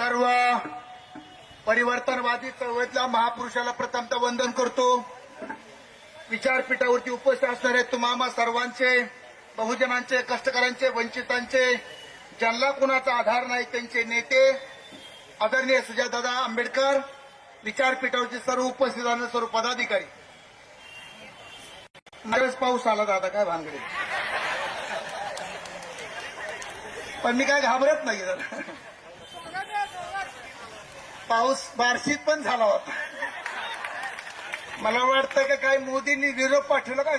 सर्व परिवर्तनवादी चळवळीतल्या महापुरुषाला प्रथमतः वंदन करतो. विचारपीठावरती उपस्थित असणारे तुम्हाला सर्वांचे बहुजनांचे कष्टकऱ्यांचे वंचितांचे ज्यांना कुणाचा आधार नाही त्यांचे नेते आदरणीय सुजयदादा आंबेडकर विचारपीठावरचे सर्व उपस्थित असणारे सर्व पदाधिकारी. बरेच पाऊस आला दादा काय भानगडे पण मी काय घाबरत नाही जरा पाऊस बार्शीत पण झाला होता. मला वाटतं का काय मोदींनी विरोध पाठवला काय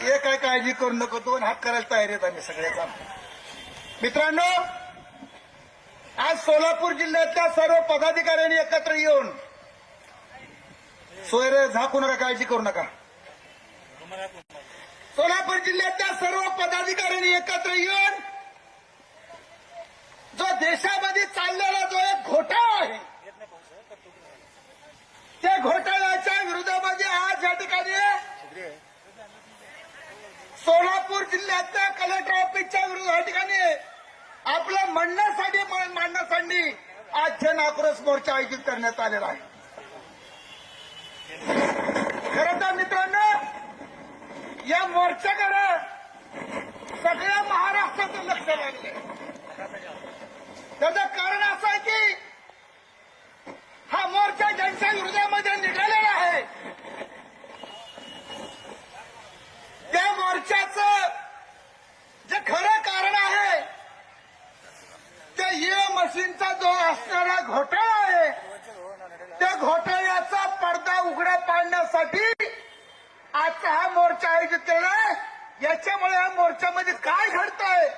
हे काय काळजी करू नको दोन हात करायला तयार आहेत आम्ही सगळ्याचा मित्रांनो आज सोलापूर जिल्ह्यातल्या सर्व पदाधिकाऱ्यांनी एकत्र येऊन सोयरे झाकू नका काळजी करू नका. सोलापूर जिल्ह्यातल्या सर्व पदाधिकाऱ्यांनी एकत्र येऊन जो देशामध्ये चाललेला जो एक घोटाळा आहे त्या घोटाळ्याच्या विरोधामध्ये आज या ठिकाणी सोलापूर जिल्ह्यातल्या कलेक्टर ऑफिसच्या विरोध या ठिकाणी आपलं म्हणण्यासाठी मांडण्यासाठी आज जन आक्रोश मोर्चा आयोजित करण्यात आलेला आहे. खरं तर मित्रांनो या मोर्चाकडे सगळ्या महाराष्ट्राचं लक्ष लागलंय. त्याचं कारण असं आहे की हा मोर्चा ज्यांच्या हृदयामध्ये निघाले आहे त्या मोर्चाचं जे खरं कारण आहे त्या ईव्हीएम मशीनचा जो असणारा घोटाळा आहे त्या घोटाळ्याचा पडदा उघडा पाडण्यासाठी आजचा हा मोर्चा आयोजित केला आहे याच्यामुळे या मोर्चामध्ये काय घडतंय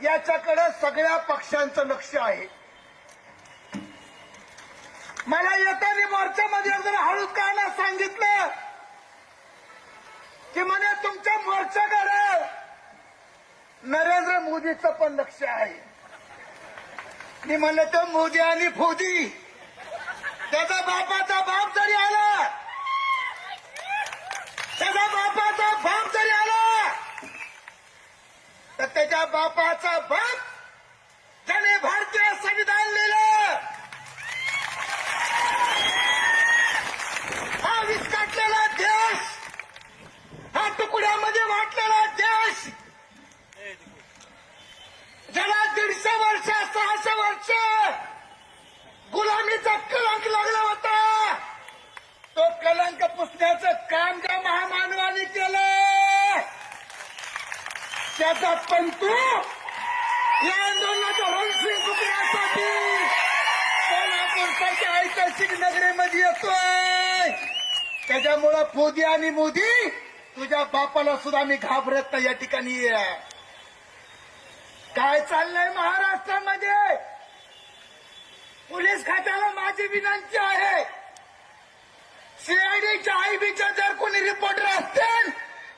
याच्याकडे सगळ्या पक्षांचं लक्ष आहे. मला येताना मोर्चामध्ये जर हळूच कायला सांगितलं की म्हणे तुमच्या मोर्चाकडे नरेंद्र मोदीचं पण लक्ष आहे. मी म्हणलं तर मोदी आणि फोदी त्याचा बापाचा बाप जरी आला त्याचा बापाचा बाप जरी आला तर त्याच्या बापाचा बाप त्याने भारतीय संविधान लिहिलं. हा विस्काटलेला देश हा तुकड्यामध्ये वाटलेला देश. ज्याला दीडशे वर्ष सहाशे वर्ष गुलामीचा कलंक लागला होता तो कलंक पुसण्याचं काम त्या महामानवाने केलं. त्याचा पंतू आंदोलनाच्या रणसिंग कुकड्यासाठी सोलापूरसारख्या ऐतिहासिक नगरीमध्ये येतोय त्याच्यामुळं मोदी आणि मोदी तुझ्या बापाला सुद्धा मी घाबरत नाही या ठिकाणी काय चाललंय महाराष्ट्रामध्ये पोलीस खात्याला माझी विनंती आहे सीआयडीच्या आयबीच्या जर कोणी रिपोर्टर असतील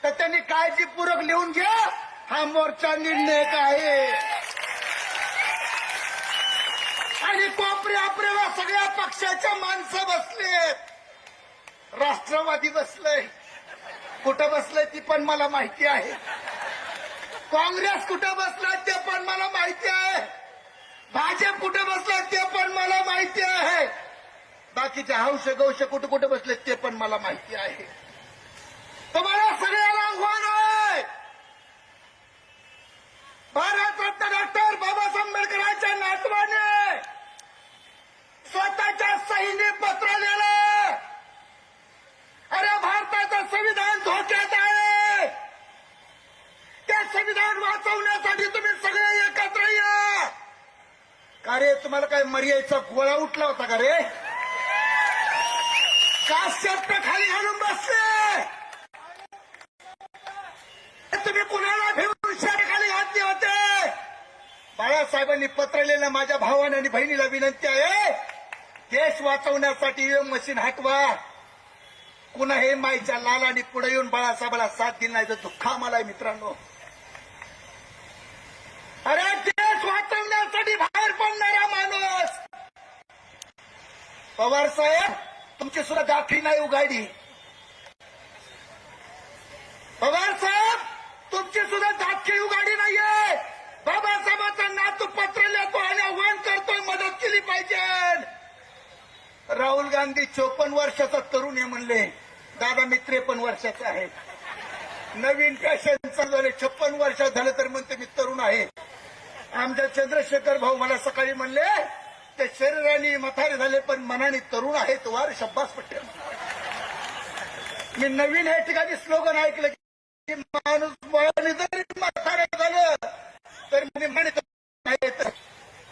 तर त्यांनी काळजीपूर्वक लिहून घ्या हा मोर्चा निर्णय आहे आणि कोपरे आपल्याला सगळ्या पक्षाच्या माणसं बसलेत राष्ट्रवादी बसलंय. कुठं बसलंय ती पण मला माहिती आहे. काँग्रेस कुठं बसलाय ते पण मला माहिती आहे. भाजप कुठं बसलाय ते पण मला माहिती आहे. बाकीचे हौश गौश कुठं कुठं बसले ते पण मला माहिती आहे. तुम्हाला सगळ्याला आव्हान आहे. भारतरत्न डॉक्टर बाबासाहेब आंबेडकरांच्या नातवाने स्वतःच्या सहीने पत्र लिहिलं. अरे भारताचं संविधान धोक्यात आहे. त्या संविधान वाचवण्यासाठी तुम्ही सगळे एकत्र या. का रे तुम्हाला काय मर्यादेचा गोळा उठला होता का रे? का शर्ट खाली घालून बसले? तुम्ही कुणा भिवून शर्ट खाली घातले होते बाळासाहेबांनी पत्र लिहिलं माझ्या भावाने आणि बहिणीला विनंती आहे केस वाचवण्यासाठी ईव्हीएम मशीन हटवा. कुणा हे माईच्या लालाने पुढे येऊन बाळासाहेबाला साथ दिला नाही तर दुःख आम्हाला मित्रांनो. अरे देश वाचवण्यासाठी बाहेर पडणारा माणूस! पवार साहेब तुमची सुद्धा गाठी नाही उघाडी. पवार साहेब तुमची सुद्धा दाखी उघाडी. नाहीये बाबासाहेबांचा गांधी चोपन्न वर्षाचा तरुण आहे म्हणले. दादा मी त्रेपन्न वर्षाचा आहे नवीन फॅशन चालू झाले. छप्पन वर्षात झालं तर म्हणते मी तरुण आहे. आमच्या चंद्रशेखर भाऊ मला सकाळी म्हणले ते शरीराने मथारे झाले पण मनाने तरुण आहेत वार शब्बास पटेल. मी नवीन या ठिकाणी स्लोगन ऐकलं की माणूस जरी मथारे झालं तर मी म्हणत नाही. तर.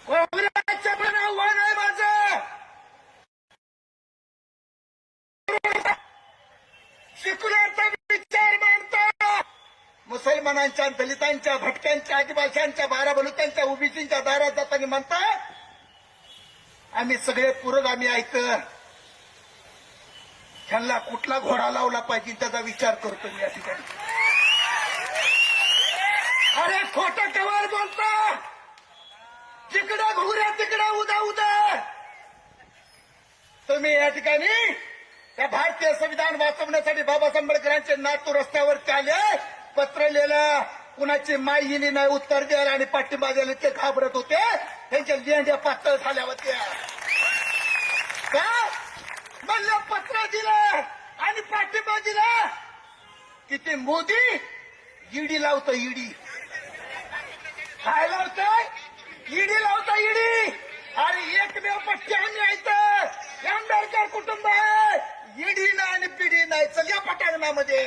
काँग्रेसचं पण आव्हान आहे माझं. शिकण्याचा विचार मांडता. मुसलमानांच्या दलितांच्या भटक्यांच्या आदिवासींच्या बारा बलुतांच्या ओबीसींच्या दारात जाताना म्हणता आम्ही सगळे पुरोगामी ऐक ह्यांना कुठला घोडा लावला पाहिजे त्याचा विचार करतो मी या ठिकाणी. अरे खोट कवर बोलता. तिकडे घुगऱ्या तिकडे उदा उदा. तुम्ही या ठिकाणी त्या भारतीय संविधान वाचवण्यासाठी बाबासाहेब आंबेडकरांचे नातू रस्त्यावरती आले. पत्र लिहिलं. कुणाची माई नाही उत्तर द्यायला आणि पाठिंबा द्यायला ते घाबरत होते. त्यांच्या लेंड्या पातळ झाल्या होत्या. का? म्हणलं पत्र दिलं आणि पाठिंबा दिला. किती मोदी? ईडी लावतो ईडी. काय लावतोय? ईडी लावता ईडी. आणि एकमेव पट्टी आम्ही ऐकत आंबेडकर कुटुंब आहे. ईडी ना आणि पिढी नाही. चल या पटांगणामध्ये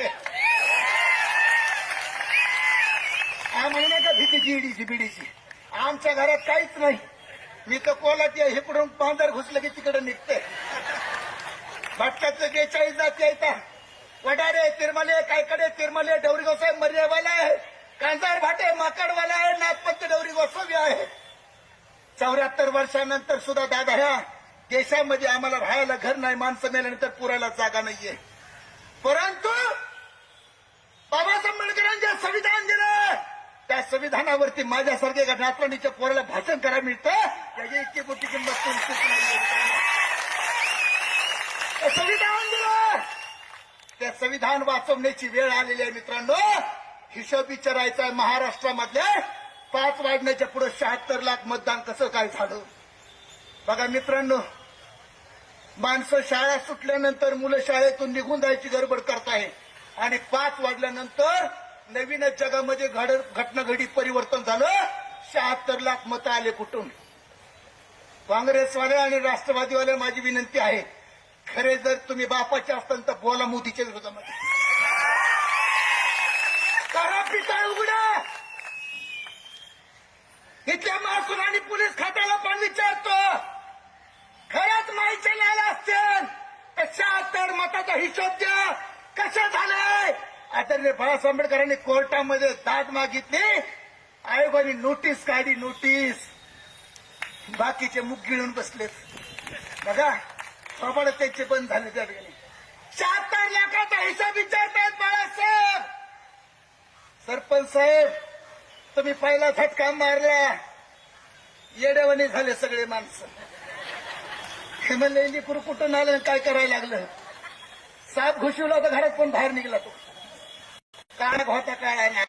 आम्हाला नाही का भीतीची ईडीची बिडीची? आमच्या घरात काहीच नाही. मी तर कोलात या इकडून पांढर घुसलं की तिकडे निघते. भटकाचं बेचाळीस जाती येतात वडारे तिरमले कायकडे तिरमले डवरी गोसाई मर्यावाला आहे. कांजार भाटे माकडवाला आहे नागपंत डवरी गोसावी आहे. चौऱ्याहत्तर वर्षानंतर सुद्धा दादा ह्या देशामध्ये आम्हाला राहायला घर नाही माणसं मेल्यानंतर पुरायला जागा नाहीये. परंतु बाबासाहेब आंबेडकरांच्या संविधान दिलं. त्या संविधानावरती माझ्यासारख्या एका पोराला भाषण करायला मिळतं. त्याची इतकी मोठी किंमत संविधान दिलं. त्या संविधान वाचवण्याची वेळ आलेली आहे मित्रांनो. हिशोब विचारायचा आहे पाच वाढण्याच्या पुढे शहात्तर लाख मतदान कसं काय झालं? बघा मित्रांनो माणसं शाळा सुटल्यानंतर मुलं शाळेतून निघून जायची गडबड करताय आणि पाच वाढल्यानंतर नवीनच जगामध्ये घड घटनाघडी परिवर्तन झालं. शहात्तर लाख मतं आले कुठून? काँग्रेसवाले आणि राष्ट्रवादीवाले माझी विनंती आहे खरे जर तुम्ही बापाचे असताल तर बोला मोदीच्या विरोधामध्ये करा पिता उघडा इथल्या महसूल आणि पोलीस खात्याला पण विचारतो. खरंच माहिती नाही असतील तर शहात्तर मताचा हिशोब द्या. कसं झालंय? आदरणीय बाळासाहेब आंबेडकरांनी कोर्टामध्ये दाद मागितली. आयोगाने नोटीस काढली नोटीस. बाकीचे मुख गिळून बसलेत. बघा प्रमाण त्यांचे बंद झाले त्या ठिकाणी शहात्तर लाखाचा हिशोब विचारतायत बाळासाहेब. सरपंच साहेब तुम्ही पहिला फटका मारला. येडेवणी झाले सगळे माणसं. हे म्हणले लेकरू कुठून आलं काय करायला लागलं? साप घुसवला होता घरात पण बाहेर निघला तो. काळ होता काळा नाही.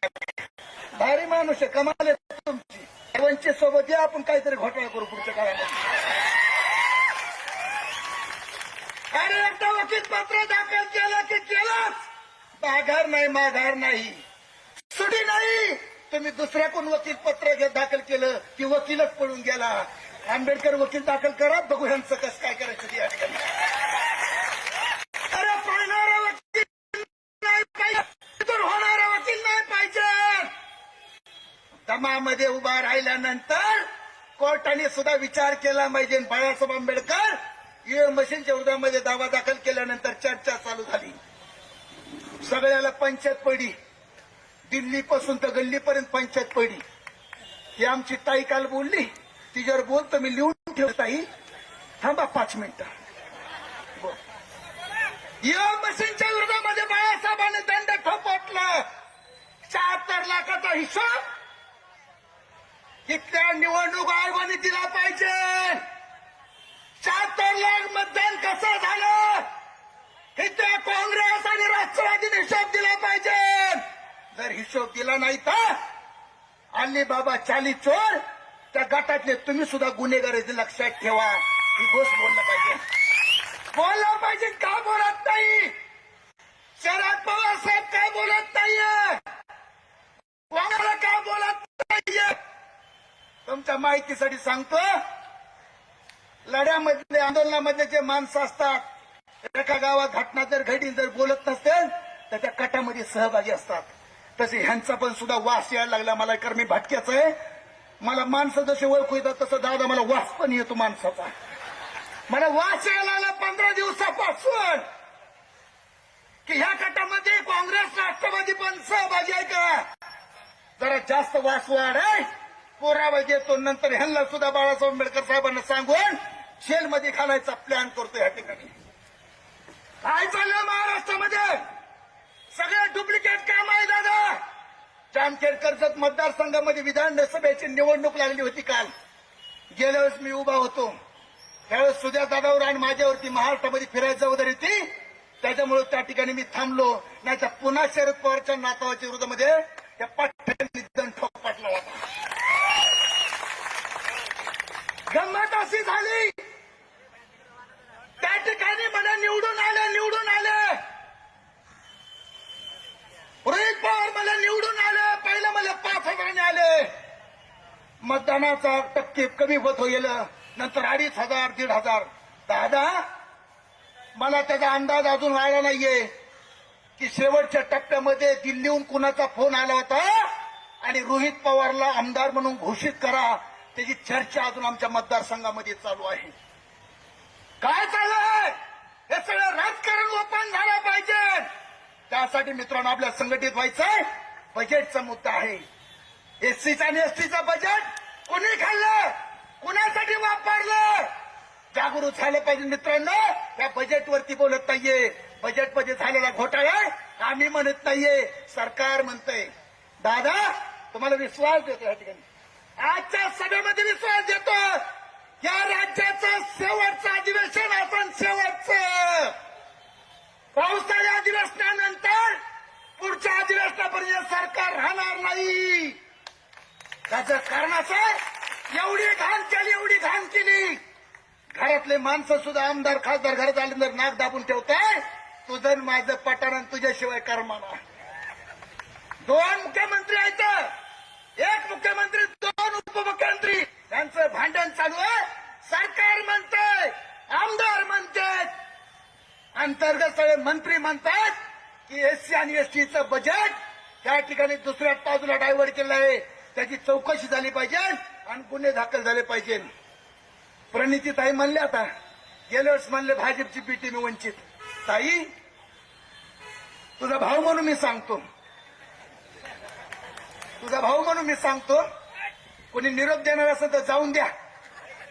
भारी माणूस आहे कमाल तुमची. वंचित सोबत या आपण काहीतरी घोटाळा करू पुढच्या काळामध्ये. अरे एकदा वकील पत्र दाखल केलं की केलंच. माघार नाही माघार नाही. सुटी नाही. तुम्ही दुसऱ्याकडून वकील पत्र घे- दाखल केलं की वकीलच पळून गेला. आंबेडकर वकील दाखल करा बघू यांचं कसं काय करायचं ते या ठिकाणी अरे पळणारा वकील नाही पाहिजे. तर होणारा वकील नाही पाहिजे. दमामध्ये उभा राहिल्यानंतर कोर्टाने सुद्धा विचार केला पाहिजे. बाळासाहेब आंबेडकर ईव्हीएम मशीनच्या विरोधामध्ये दावा दाखल केल्यानंतर चर्चा चालू झाली. सगळ्याला पंचायत पडली. दिल्लीपासून तर गल्लीपर्यंत पंचायत पडली. ही आमची ताई काल बोलली तिच्यावर बोलतो मी लिहून ठेव ताई. थांबा पाच मिनिटं. या मशीनच्या विरोधामध्ये बाळासाहेबांनी दंड थोपटला शहात्तर लाखाचा हिशोब. इथल्या निवडणूक आयोगाने दिला पाहिजे. शहात्तर लाख मतदान कसं झालं? इथल्या काँग्रेस आणि राष्ट्रवादीने हिशोब दिला पाहिजे. जर हिशोब दिला नाही तर अलीबाबा चाली चोर त्या गटातले तुम्ही सुद्धा गुन्हेगार लक्षात ठेवा. ही गोष्ट बोललं पाहिजे. बोलला पाहिजे का बोलत नाही? शरद पवार साहेब काय बोलत नाहीये? कोणाला का बोलत नाहीये? तुमच्या माहितीसाठी सांगतो लढ्यामधले आंदोलनामधले जे माणसं असतात एका गावात घटना जर घडी जर बोलत नसतील तर त्या कटामध्ये सहभागी असतात. तसे ह्यांचा पण सुद्धा वास यायला लागला मला कारण मी भटक्याच आहे. मला माणसं जसे ओळखू येतात तसं दादा मला वास पण येतो माणसाचा. मला वास यायला लागला पंधरा दिवसापासून. की ह्या गटामध्ये काँग्रेस राष्ट्रवादी पण सहभागी आहे का? जरा जास्त वास वाढ आहे पोरावा येतो नंतर ह्यांना सुद्धा बाळासाहेब आंबेडकर साहेबांना सांगून जेलमध्ये घालायचा प्लॅन करतो या ठिकाणी. काय चाललं महाराष्ट्रामध्ये? सगळं डुप्लिकेट काम आहे दादा. जामखेड कर्जत मतदारसंघामध्ये विधानसभेची निवडणूक लागली होती काल. गेल्या वेळेस मी उभा होतो. त्यावेळेस सुद्या दादावर आणि माझ्यावरती महाराष्ट्रामध्ये फिरायचं वगैरे ती त्याच्यामुळे त्या ठिकाणी मी थांबलो. नाही तर पुन्हा शरद पवारच्या नातावाच्या विरोधामध्ये त्या पाठ्यांनी निधन ठोक पाटला होता गंमत अशी झाली त्या ठिकाणी मला निवडून आले निवडून आले रोहित पवार मला निवडून आले पहिलं मला पाच हजाराने आले मतदानाचा टक्के कमी होत गेलं नंतर अडीच हजार दीड हजार. दादा मला त्याचा अंदाज अजून आला नाहीये. की शेवटच्या टप्प्यामध्ये दिल्लीहून कुणाचा फोन आला होता? आणि रोहित पवारला आमदार म्हणून घोषित करा. त्याची चर्चा अजून आमच्या मतदारसंघामध्ये चालू आहे. काय चालू आहे? हे सगळं राजकारण ओपन झालं पाहिजे. त्यासाठी मित्रांनो आपल्या संघटित व्हायचंय. बजेटचा मुद्दा आहे. एससीचा आणि एसटीचा बजेट कोणी खाल्लं? कुणासाठी वापरलं? जागरूक झालं पाहिजे मित्रांनो. या बजेटवरती बोलत नाहीये. बजेटमध्ये झालेला घोटाळा आम्ही म्हणत नाहीये. सरकार म्हणतंय. दादा तुम्हाला विश्वास देतो या ठिकाणी. आजच्या सभेमध्ये विश्वास देतो या राज्याचं शेवटचं अधिवेशन आपण शेवटचं पावसाळ्या अधिवेशनानंतर पुढच्या अधिवेशनापर्यंत सरकार राहणार नाही त्याचं कारण असं आहे, एवढी घाण केली एवढी घाण केली गावातले माणसं सुद्धा आमदार खासदार घरात आल्यानंतर नाक दाबून ठेवताय? तुझं माझं पटाण तुझ्याशिवाय कर्माना दोन मुख्यमंत्री आहेत. एक मुख्यमंत्री दोन उपमुख्यमंत्री. यांचं भांडण चालू आहे. सरकार म्हणतंय आमदार म्हणतात. अंतर्गत सगळे मंत्री म्हणतात की एससी आणि एसटीचं बजेट त्या ठिकाणी दुसऱ्या बाजूला डायव्हर्ट केलं आहे. त्याची चौकशी झाली पाहिजे आणि गुन्हे दाखल झाले पाहिजे. प्रणिती ताई म्हणले आता. गेल्या वेळेस म्हणले भाजपची पीटी मी वंचित. ताई तुझा भाऊ म्हणून मी सांगतो. तुझा भाऊ म्हणून मी सांगतो. कोणी निरोप देणार असेल तर जाऊन द्या.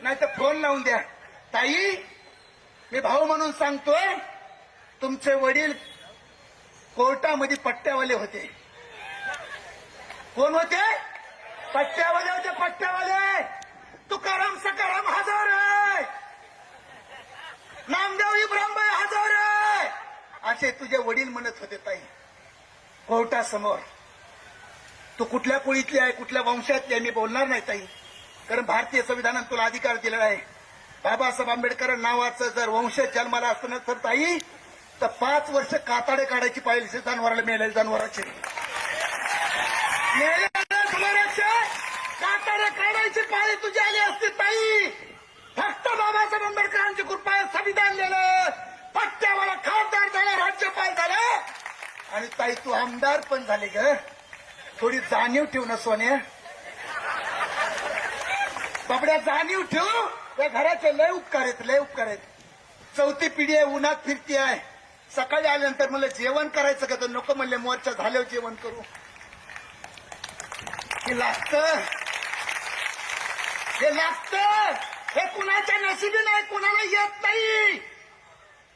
नाही तर फोन लावून द्या. ताई मी भाऊ म्हणून सांगतोय तुमचे वडील कोर्टामध्ये पट्ट्यावाले होते. कोण होते? पट्ट्यावाले होते पट्ट्यावाले! तुकाराम सकाराम हजार! आहे नामदेव इब्रामबाई हजार! आहे असे तुझे वडील म्हणत होते ताई. कोर्टासमोर. तू कुठल्या कुळीतली आहे कुठल्या वंशातली आहे मी बोलणार नाही ताई. कारण भारतीय संविधानात तुला अधिकार दिलेला आहे. बाबासाहेब आंबेडकर नावाचं जर वंश जन्माला असतं तर ताई तर पाच वर्ष काताडे काढायची पाहिजे जनावराला मेलेल्या जनावराचे. जनावराचे काताडे पाळे तुझे आले असते ताई फक्त बाबासाहेब आंबेडकरांची कृपा आहे, संविधान दिलं पट्ट्यावाला खासदार झाला राज्यपाल झाला. आणि ताई तू आमदार पण झाले ग. थोडी जाणीव ठेव ना सोन्या बाबड्या जाणीव ठेव. त्या घराचे लय उपकार आहेत लय उपकार आहेत. चौथी पिढी आहे उन्हात फिरती आहे. सकाळी आल्यानंतर मला जेवण करायचं का? तर नको म्हणले मोर्चा झाल्यावर जेवण करू. की लागतं? हे लागत. हे कुणाच्या नशिबी नाही कुणाला येत नाही.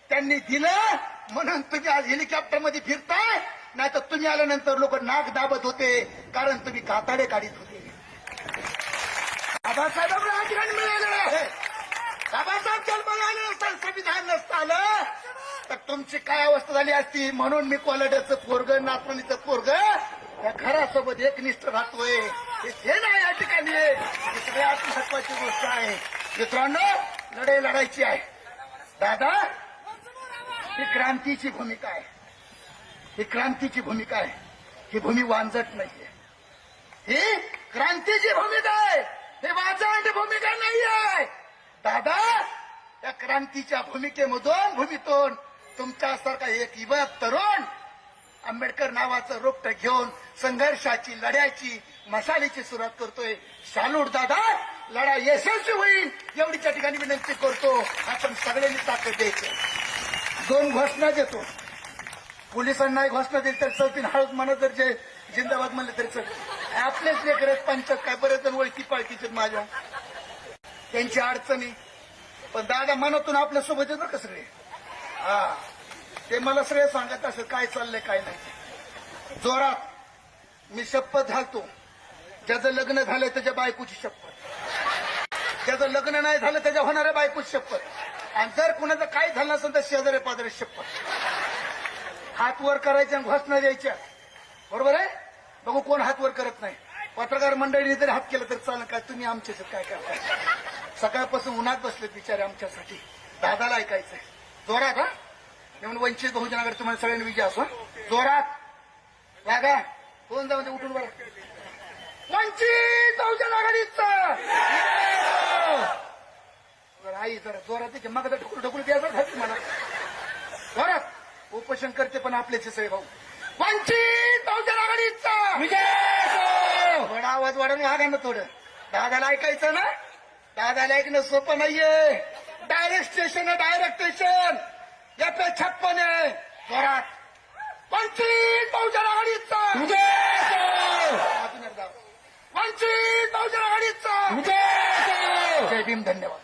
त्यांनी दिलं म्हणून तुम्ही आज हेलिकॉप्टरमध्ये फिरताय. नाही तर तुम्ही आल्यानंतर लोक नाक दाबत होते कारण तुम्ही काताडे काढीत होते. बाबासाहेबांना अधिकार मिळालेलं आहे बाबासाहेब जन्माला आले नसतं संविधान नसतं आलं तर तुमची काय अवस्था झाली असती? म्हणून मी कोलाड्याचं पोरग नातवणीचं पोरग या घरासोबत एकनिष्ठ राहतोय. हे नाही या ठिकाणी. ही सगळ्या आत्मसत्वाची गोष्ट आहे. मित्रांनो लढाई लढायची आहे. दादा ही क्रांतीची भूमिका आहे. ही क्रांतीची भूमिका आहे. ही भूमी वांजट नाहीये. ही क्रांतीची भूमिका आहे. ही वाजंट भूमिका नाहीये. दादा या क्रांतीच्या भूमिकेमधून भूमीतून तुमच्यासारखा एक युवक तरुण आंबेडकर नावाचं रोपट घेऊन संघर्षाची लढ्याची मशालीची सुरुवात करतोय. सालूड दादा लढा यशस्वी होईल एवढीच्या ठिकाणी विनंती करतो. आपण सगळ्यांनी ताकद द्यायची. दोन घोषणा देतो. पोलिसांना एक घोषणा दिली तर चौथीन हळद म्हणत जर जे जिंदाबाद म्हणले तरी चल. आपलेच लेकरच पंचायत काय बरेच जण ओळखी पाळखीचे माझ्या. त्यांची अडचणी. पण दादा मनातून आपल्यासोबत येत का सगळे? हा. ते मला सगळे सांगत असत काय चाललंय काय नाही. जोरात मी शपथ घालतो. ज्याचं लग्न झालंय त्याच्या बायकोची शपथ. ज्याचं लग्न नाही झालं त्याच्या होणाऱ्या बायकोची शपथ. आणि जर कुणाचं काय झालं असेल तर शेजारी पाजारी शपथ. हात वर करायच्या आणि घोषणा द्यायच्या बरोबर आहे? बघू कोण हात वर करत नाही. पत्रकार मंडळीने जरी हात केलं तर चालेल काय? तुम्ही आमच्याच काय करताय? सकाळपासून उन्हात बसलेत बिचारे आमच्यासाठी. दादाला ऐकायचंय. जोरात हा? म्हणून वंचित बहुजन आघाडी तुम्हाला सगळ्यांनी विजय असो? जोरात. लागा कोण जाऊ दे उठून बरं वंचित बहुजन आघाडीचं. आई जरा जोरात मग ढुकून ढुकून द्यायचं मला. जोरात. उपोषण करते पण आपलेच सगळे भाऊ. वंचित बहुजन आघाडीचा. थोडा आवाज वाढवून हा ना थोडं. दादाला ऐकायचं ना? दादाला ऐकणं सोपं नाहीये. डायरेक्ट स्टेशन आहे डायरेक्ट स्टेशन एफ छप्पन आहे जोरात वंचित बहुजन आघाडीचा अजून एकदा. वंचित बहुजन आघाडीचा जय भीम धन्यवाद